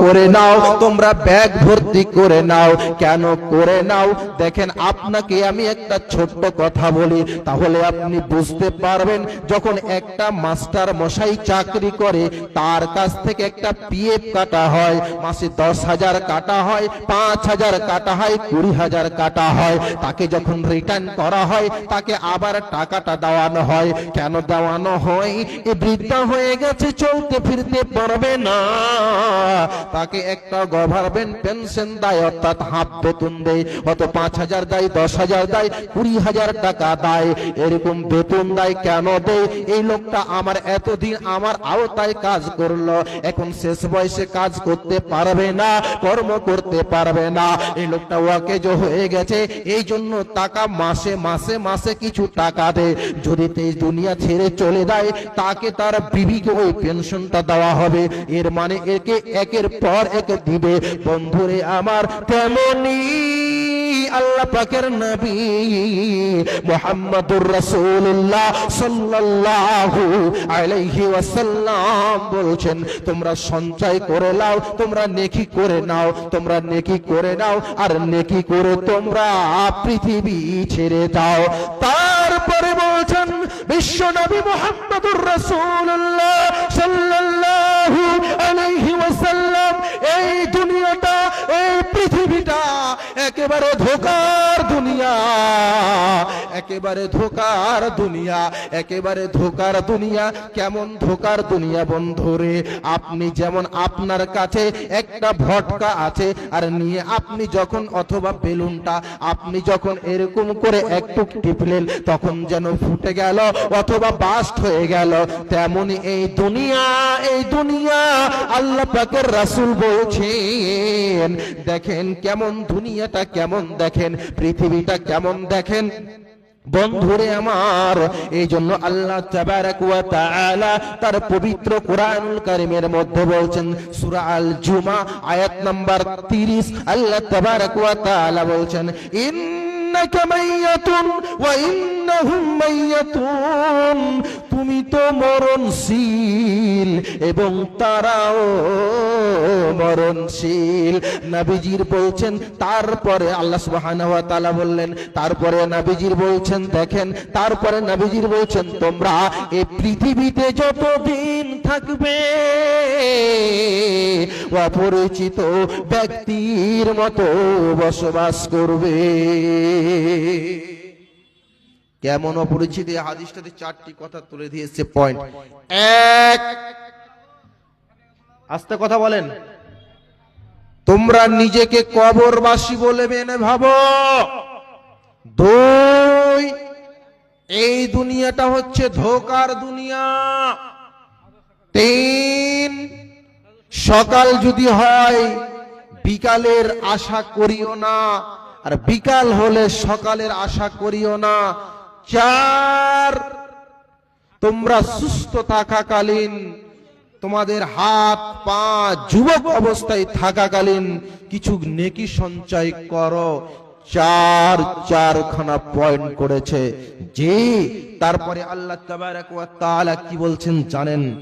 করে নাও, তোমরা ব্যাগ ভর্তি করে নাও। কেন করে নাও? দেখেন, আপনাকে আমি একটা ছোট্ট কথা বলি, তাহলে আপনি বুঝতে পারবেন, যখন একটা মাস্টার মশাই চাকরি করে, তার কাছ থেকে একটা পিএফ কাটা হয়, মাসে দশ হাজার কাটা হয়, পাঁচ হাজার কাটা হয়, কুড়ি হাজার কাটা হয়। তাকে যখন রিটার্ন করা হয়, তাকে আবার টাকাটা দেওয়ানো হয়। কেন দেওয়ানো হয়? এ বৃদ্ধা হয়ে গেছে, চলতে ফিরতে পারবে না। তাকে একটা গভর্নমেন্ট পেনশন দেয়, অর্থাৎ হাফ বেতন দেয়, অত পাঁচ হাজার দেয়, দশ হাজার দেয়, কুড়ি হাজার টাকা দেয়। এরকম বেতন দেয় কেন দেয়? এই লোকটা আমার এতদিন আমার আওতায় কাজ করল, এখন শেষ বয়সে কাজ করতে পারবে না, কর্ম করতে পারবে না। এই লোকটা ওয়াকে যে হয়ে গেছে, এই জন্য টাকা মাসে মাসে মাসে কিছু টাকা দেয়। যদি এই দুনিয়া ছেড়ে চলে যায়, তাকে তার বিবিকে ওই পেনশনটা দেওয়া হবে। এর মানে একে একের পর একে দিবে বন্ধুরে আমার তেমনি আল্লাহ পাকের নবী মুহাম্মদুর রাসূলুল্লাহ সাল্লাল্লাহু আলাইহি ওয়াসাল্লাম বলছেন, তোমরা সঞ্চয় করে নাও, তোমরা নেকি করে নাও, তোমরা নেকি করে নাও, আর নেকি করে তোমরা পৃথিবী ছেড়ে দাও। তারপরে বলছেন, বিশ্ব নবী মুহাম্মদুর রাসূলুল্লাহ একেবারে ধোকার দুনিয়া, একেবারে ধোকার দুনিয়া, একেবারে ধোকার দুনিয়া, কেমন ধোকার দুনিয়া বন্ধুরে আপনি যেমন আপনার কাছে একটা ভটকা আছে, আর নিয়ে আপনি যখন অথবা বেলুনটা আপনি যখন এরকম করে একটু টিপলেন, তখন যেন ফুটে গেল অথবা বাস্ট হয়ে গেল। তেমনি এই দুনিয়া এই দুনিয়া আল্লাহ পাকের রাসূল বলছেন, দেখেন কেমন দুনিয়াটা কেমন দেখেন? পৃথিবীটা কেমন দেখেন? বন্ধুরে আমার এই জন্য আল্লাহ তার পবিত্র কোরআনুল কারীমের মধ্যে বলছেন, সূরা আল জুমা আয়াত নাম্বার 30 আল্লাহ তাবারাক ওয়া তাআলা বলছেন, ইন্নাকা মাইয়াতুন ওয়া ইন্নাহুম মাইয়াতুন। তুমি তো মরণশীল এবং তারাও মরণশীল। নাবিজির বলছেন, তারপরে আল্লাহ সুবহানাহু ওয়া তাআলা বললেন, তারপরে নাবিজির বলছেন, দেখেন, তারপরে নবীজির বলছেন, তোমরা এই পৃথিবীতে যতদিন থাকবে, অপরিচিত ব্যক্তির মতো বসবাস করবে। কেমন অপরিচিত? হাদিসটাতে চারটি কথা তুলে দিয়েছে পয়েন্ট এক, আস্তে কথা বলেন। তোমরা নিজেকে কবরবাসী বলে মেনে ভাবো। দুই, এই দুনিয়াটা হচ্ছে ধোকার দুনিয়া। তিন, সকাল যদি হয়, বিকালের আশা করিও না। আর বিকাল হলে সকালের আশা করিও না। চার তোমরা সুস্থ থাকাকালীন, তোমাদের হাত, পা, যুবক অবস্থায় থাকাকালীন কিছু নেকি সঞ্চয় করো। চার, চারখানা পয়েন্ট করেছে। যে, তারপরে আল্লাহ তাআলা কি বলছেন জানেন?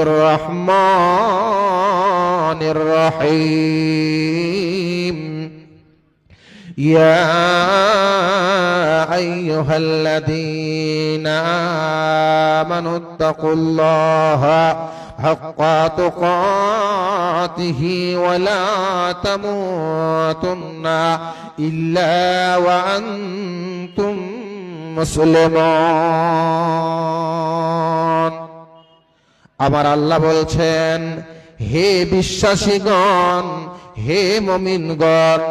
রহমানির রহিম। يا أيها الذين آمنوا اتقوا الله حق تقاته ولا تموتن إلا وأنتم مسلمون আমার আল্লাহ বলছেন হে বিশ্বাসীগণ হে মমিনগণ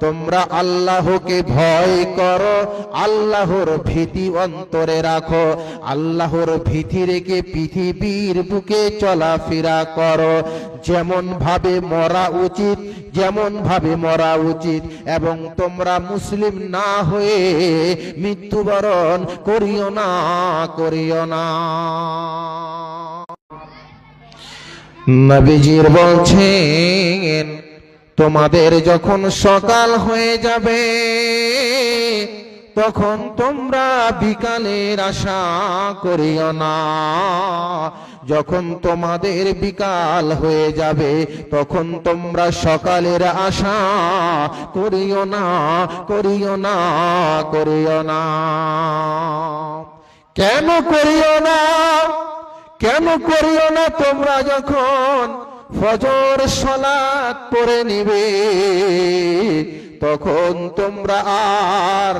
তোমরা আল্লাহকে ভয় করো, আল্লাহর ভীতি অন্তরে রাখো, আল্লাহর ভীতি রেখে পৃথিবীর বুকে চলাফেরা করো। যেমন ভাবে মরা উচিত, যেমন ভাবে মরা উচিত, এবং তোমরা মুসলিম না হয়ে মৃত্যুবরণ করিও না করিও না। নবীজির বলছেন তোমাদের যখন সকাল হয়ে যাবে, তখন তোমরা বিকালের আশা করিও না। যখন তোমাদের বিকাল হয়ে যাবে, তখন তোমরা সকালের আশা করিও না করিও না করিও না। কেন করিও না? কেন করিও না তোমরা যখন ফজর সলাত পড়ে নিবে। তখন তোমরা আর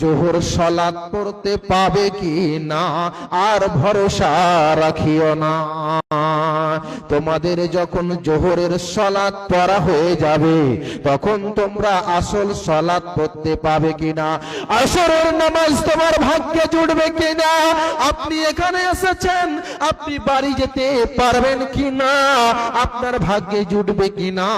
জোহর সলাৎ পড়তে পাবে কি না? আর ভরসা রাখিও না। তোমাদের যখন জোহরের সলাৎ পড়া হয়ে যাবে, তখন তোমরা আসল সলাৎ পড়তে পাবে কিনা আসরের নামাজ তোমার ভাগ্যে জুড়বে কিনা আপনি এখানে এসেছেন, আপনি বাড়ি যেতে পারবেন কিনা আপনার ভাগ্যে জুটবে কিনা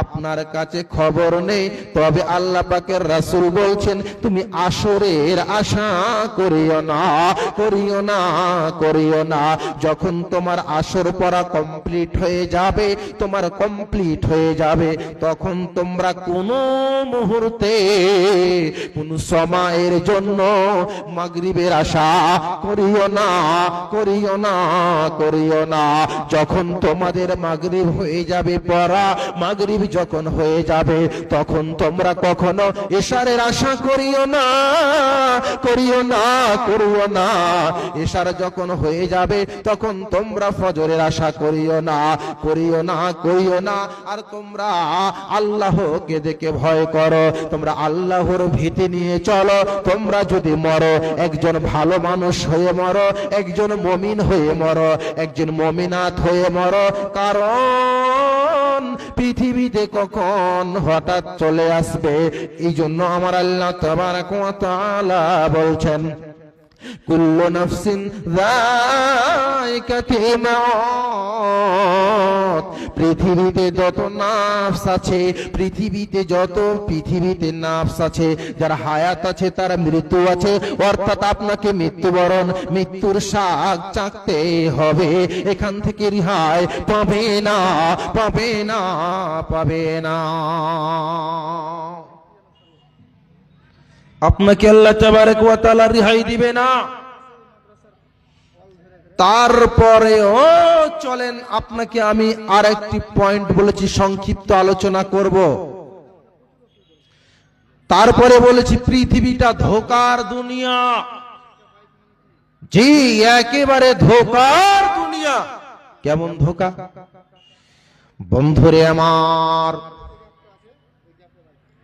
আপনার কাছে খবর নেই তবে আল্লাহ পাকের রাসূল বলছেন, তুমি আসরের আশা করিও না করিও না করিও না। যখন তোমার আসর পড়া কমপ্লিট হয়ে যাবে, তোমার কমপ্লিট হয়ে যাবে, তখন তোমরা কোনো মুহূর্তে, কোন সময়ের জন্য মাগরিবের আশা করিও না করিও না করিও না। যখন তোমাদের মাগরিব হয়ে যাবে, পড়া মাগরিব যখন হয়ে যাবে তখন তোমরা কখনো এশারের আশা করিও না করিও না করিও না। এশার যখন হয়ে যাবে, তখন তোমরা ফজরের আশা করিও না করিও না করিও না। আর তোমরা আল্লাহকে দেখে ভয় করো, তোমরা আল্লাহর ভীতি নিয়ে চলো। তোমরা যদি মরো, একজন ভালো মানুষ হয়ে মরো, একজন মমিন হয়ে মরো, একজন মমিনাথ হয়ে মরো। কারণ পৃথিবীতে কখন হঠাৎ চলে আসবে? এই জন্য আমার আল্লাহ তাবারাক ওয়া বলছেন কুল্লু নাফসিন যায়কাতুল মাউত পৃথিবীতে যত নাফস আছে, পৃথিবীতে যত, পৃথিবীতে নাফস আছে, যার হায়াত আছে, তার মৃত্যু আছে, অর্থাৎ আপনাকে মৃত্যুবরণ, মৃত্যুর শাক চাকতে হবে। এখান থেকে রিহাই পাবে না পাবে না পাবে না। আপনাকে আল্লাহ তাবারক ওয়া তাআলা রিহাই দিবে না। তারপরেও চলেন, আপনাকে আমি আর একটি পয়েন্ট বলেছি, সংক্ষিপ্ত আলোচনা করব। তারপরে বলেছি, পৃথিবীটা ধোকার দুনিয়া। জি, একেবারে ধোকার দুনিয়া। কেমন ধোকা? বন্ধুরে আমার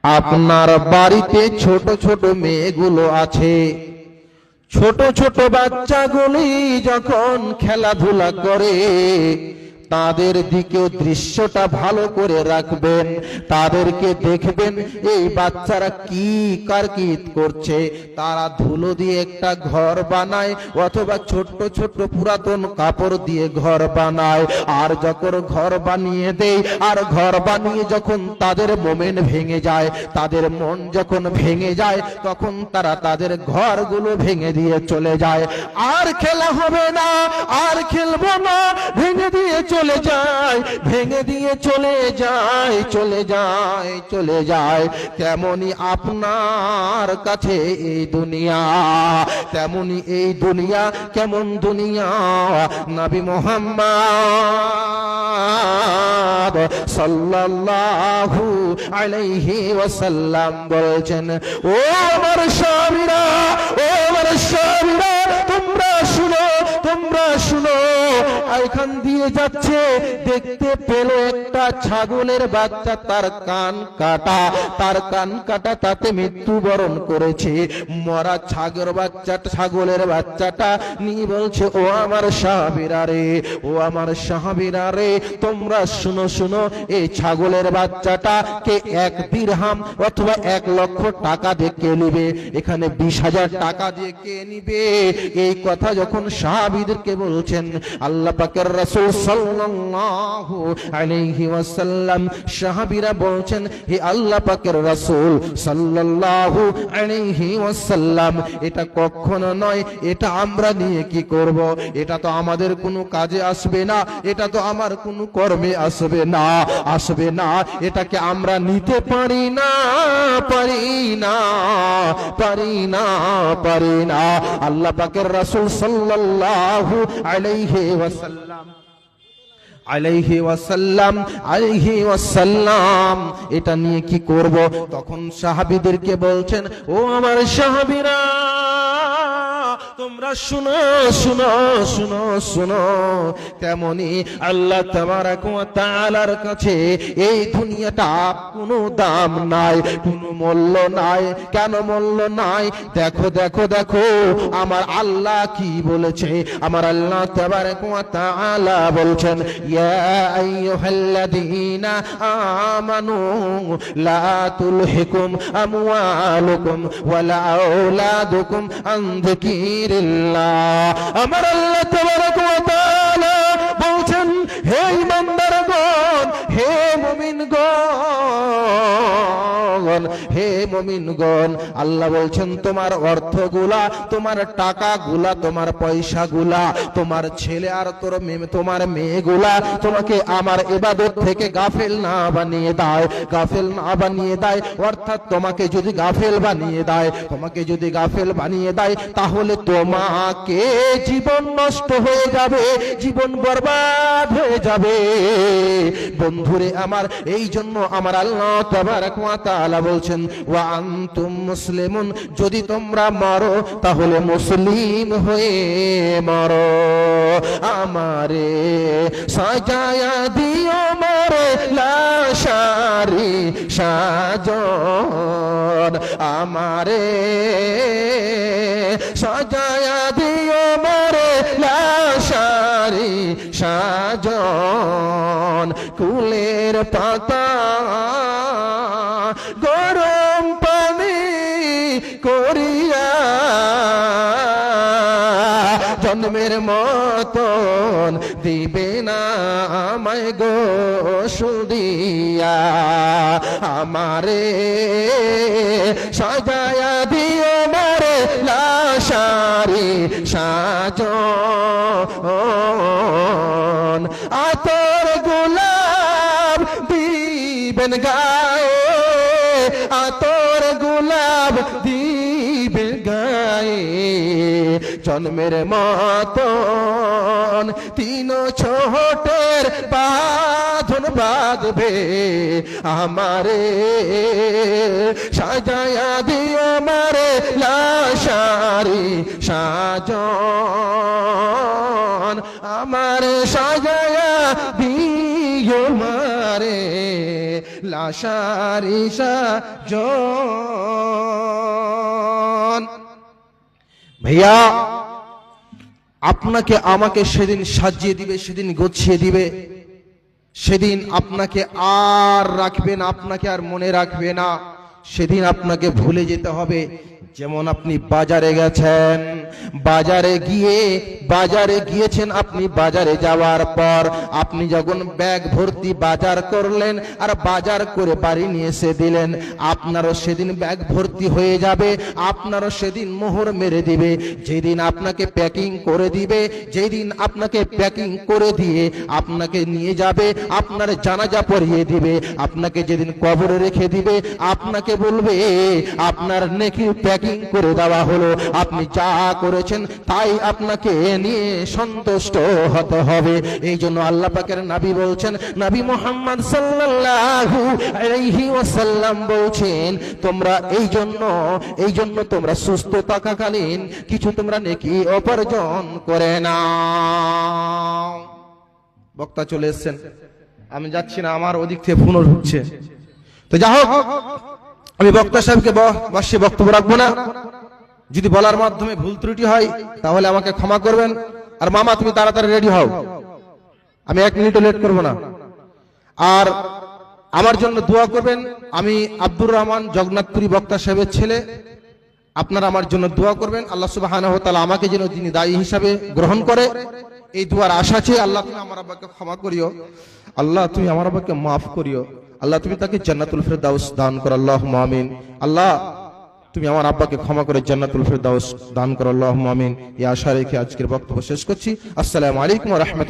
আপনার বাড়িতে ছোট ছোট মেয়েগুলো আছে। ছোট ছোট বাচ্চাগুলি যখন খেলাধুলা করে তাদের দিকেও দৃশ্যটা ভালো করে রাখবেন। তাদেরকে দেখবেন এই বাচ্চারা কি কারকিত করছে। তারা ধুলো দিয়ে একটা ঘর বানায় অথবা ছোট্ট ছোট্ট পুরাতন কাপড় দিয়ে ঘর বানায়। আর যখন ঘর বানিয়ে দেয়, আর ঘর বানিয়ে যখন তাদের মোমেন্ট ভেঙে যায়, তাদের মন যখন ভেঙে যায়, তখন তারা তাদের ঘরগুলো ভেঙে দিয়ে চলে যায়। আর খেলা হবে না, আর খেলব না, ভেঙে দিয়ে চলে যায়, ভেঙে দিয়ে চলে যায় চলে যায় চলে যায়। তেমনি আপনার কাছে এই দুনিয়া, তেমনি এই দুনিয়া কেমন দুনিয়া? নবী মোহাম্মদ সাল্লাল্লাহু আলাইহি ওয়াসাল্লাম বলেছেন, ও আমার স্বামীরা, ও আমার স্বামীরা, তোমরা শুনো তোমরা শুনো এখান দিয়ে যাচ্ছে দেখতে পেল একটা ছাগলের বাচ্চা, তার কান কাটা, তার কান কাটা, তাতে মৃত্যুবরণ করেছে। মরা ছাগর বাচ্চা, ছাগলের বাচ্চাটা নিয়ে বলছে, ও আমার সাহাবিরা রে, ও আমার সাহাবিরা রে, তোমরা শুনো শুনো, এই ছাগলের বাচ্চাটা কে এক দিরহাম অথবা এক লক্ষ টাকা দিয়ে কে নিবে? এখানে বিশ হাজার টাকা দিয়ে কে নিবে? এই কথা যখন সাহাবিদেরকে বলছেন, আল্লাহ পাকের রাসূল সাল্লাল্লাহু আলাইহি ওয়াসাল্লাম, সাহাবীরা বলছেন, হে আল্লাহ পাকের রাসূল সাল্লাল্লাহু আলাইহি ওয়াসাল্লাম, এটা কখনো নয়, এটা আমরা নিয়ে কি করব? এটা তো আমাদের কোনো কাজে আসবে না, এটা তো আমার কোনো কর্মে আসবে না আসবে না, এটাকে আমরা নিতে পারি না পারি না পারি না পারি না। আল্লাহ পাকের রাসূল সাল্লাল্লাহু আলাইহি ওয়াসাল্লাম আলাইহি ওয়াসাল্লাম আলাইহি ওয়াসাল্লাম এটা নিয়ে কি করব? তখন সাহাবীদেরকে বলছেন ও আমার সাহাবীরা তোমরা শুনো শুনো শুনো শুনো। তেমনি আল্লাহ তাআলার কাছে এই দুনিয়াটা কোনো দাম নাই, কোনো মূল্য নাই। কেন মূল্য নাই? দেখো দেখো দেখো, আমার আল্লাহ কি বলেছে? আমার আল্লাহ তাআলা বলছেন, ইয়া আইয়ুহাল্লাযীনা আমানু লা তুলহিকুম আমওয়ালুকুম ওয়ালা আওলাদুকুম আন আমার আল্লাহ তাবারাক ওয়া তাআলা মুমিনগণ আল্লাহ বলছেন, তোমার অর্থগুলা, তোমার টাকাগুলা, তোমার পয়সাগুলা, তোমার ছেলে আর তোর তোমার মেয়েগুলা তোমাকে আমার ইবাদত থেকে গাফেল না বানিয়ে দেয় গাফেল না বানিয়ে দেয় অর্থাৎ তোমাকে যদি গাফেল বানিয়ে দেয় তোমাকে যদি গাফেল বানিয়ে দেয় তাহলে তোমাকে জীবন নষ্ট হয়ে যাবে, জীবন বরবাদ হয়ে যাবে। বন্ধুরে আমার এই জন্য আমার আল্লাহ তাবারাক ওয়া তাআলা বলছেন, ওয়া আনতুম মুসলিমুন, যদি তোমরা মারো, তাহলে মুসলিম হয়ে মরো। আমারে সাজায়া দিও মরে লাশারি সাজন। আমারে সাজায়া দিও মরে লাশারি সাজন। কুলের পাতা জন্মের মতন দিবে না আমায় গোসল দিয়া আমারে সাজায়া দিও মারে লাশারি সাজন। আতর গোলাপ দিবেন গায়ে জন্মের মতন তিন ছোটের বাঁধন বাঁধবে আমারে, সাজায়া দিও মারে লাশারি সাজন। আমার সাজায়া দিও মারে লাশারি সাজন। ভাইয়া আপনাকে আমাকে সেদিন সাজিয়ে দিবে, সেদিন গছিয়ে দিবে। সেদিন আপনাকে আর রাখবে না, আপনাকে আর মনে রাখবে না। সেদিন আপনাকে ভুলে যেতে হবে। যেমন আপনি বাজারে গেছেন, বাজারে গিয়ে, বাজারে গিয়েছেন আপনি বাজারে যাওয়ার পর, আপনি যখন ব্যাগ ভর্তি বাজার করলেন আর বাজার করে বাড়ি নিয়ে এসে দিলেন, আপনারও সেদিন ব্যাগ ভর্তি হয়ে যাবে, আপনারও সেদিন মোহর মেরে দিবে। যেদিন আপনাকে প্যাকিং করে দিবে, যেদিন আপনাকে প্যাকিং করে দিয়ে আপনাকে নিয়ে যাবে, আপনার জানাজা পরিয়ে দিবে, আপনাকে যেদিন কবরে রেখে দিবে, আপনাকে বলবে, আপনার নেকি প্যাকিং করে দেওয়া হলো। আপনি যা করেছেন তাই আপনাকে নিয়ে সন্তুষ্ট হতে হবে। এই জন্য আল্লাহ পাকের নাবি বলছেন, নাবি মোহাম্মদ সাল্লাল্লাহু ওয়াসাল্লাম বলছেন, তোমরা এই জন্য এই জন্য তোমরা সুস্থ থাকাকালীন কিছু তোমরা নেকি উপার্জন করে না বক্তা চলে এসেছেন। আমি যাচ্ছি না, আমার ওদিক থেকে ফোনও ঢুকছে। তো যা হোক আমি বক্তা সাহেবকে বসে বক্তব্য রাখব না। যদি বলার মাধ্যমে ভুল ত্রুটি হয়, তাহলে আমাকে ক্ষমা করবেন। আর মামা, তুমি তাড়াতাড়ি রেডি হও। আমি এক মিনিটও লেট করব না। আর আমার জন্য দোয়া করবেন, আমি আব্দুর রহমান জগন্নাথপুরী বক্তা সাহেবের ছেলে। আপনারা আমার জন্য দোয়া করবেন। আল্লাহ সুবাহ আমাকে যেন তিনি দায়ী হিসাবে গ্রহণ করে। এই দুয়ার আশা চেয়ে আল্লাহ তুমি আমার আব্বাকে ক্ষমা করিও। আল্লাহ তুমি আমার আব্বাকে মাফ করিও। আল্লাহ, তুমি তাকে জান্নাতুল ফেরদাউস দান করো আল্লাহ মামিন আল্লাহ, তুমি আমার আব্বাকে ক্ষমা করে জান্নাতুল ফেরদাউস দান করো আল্লাহ মামিন এই আশা রেখে আজকের বক্তব্য শেষ করছি। আসসালামু আলাইকুম রহমতুল্লাহ।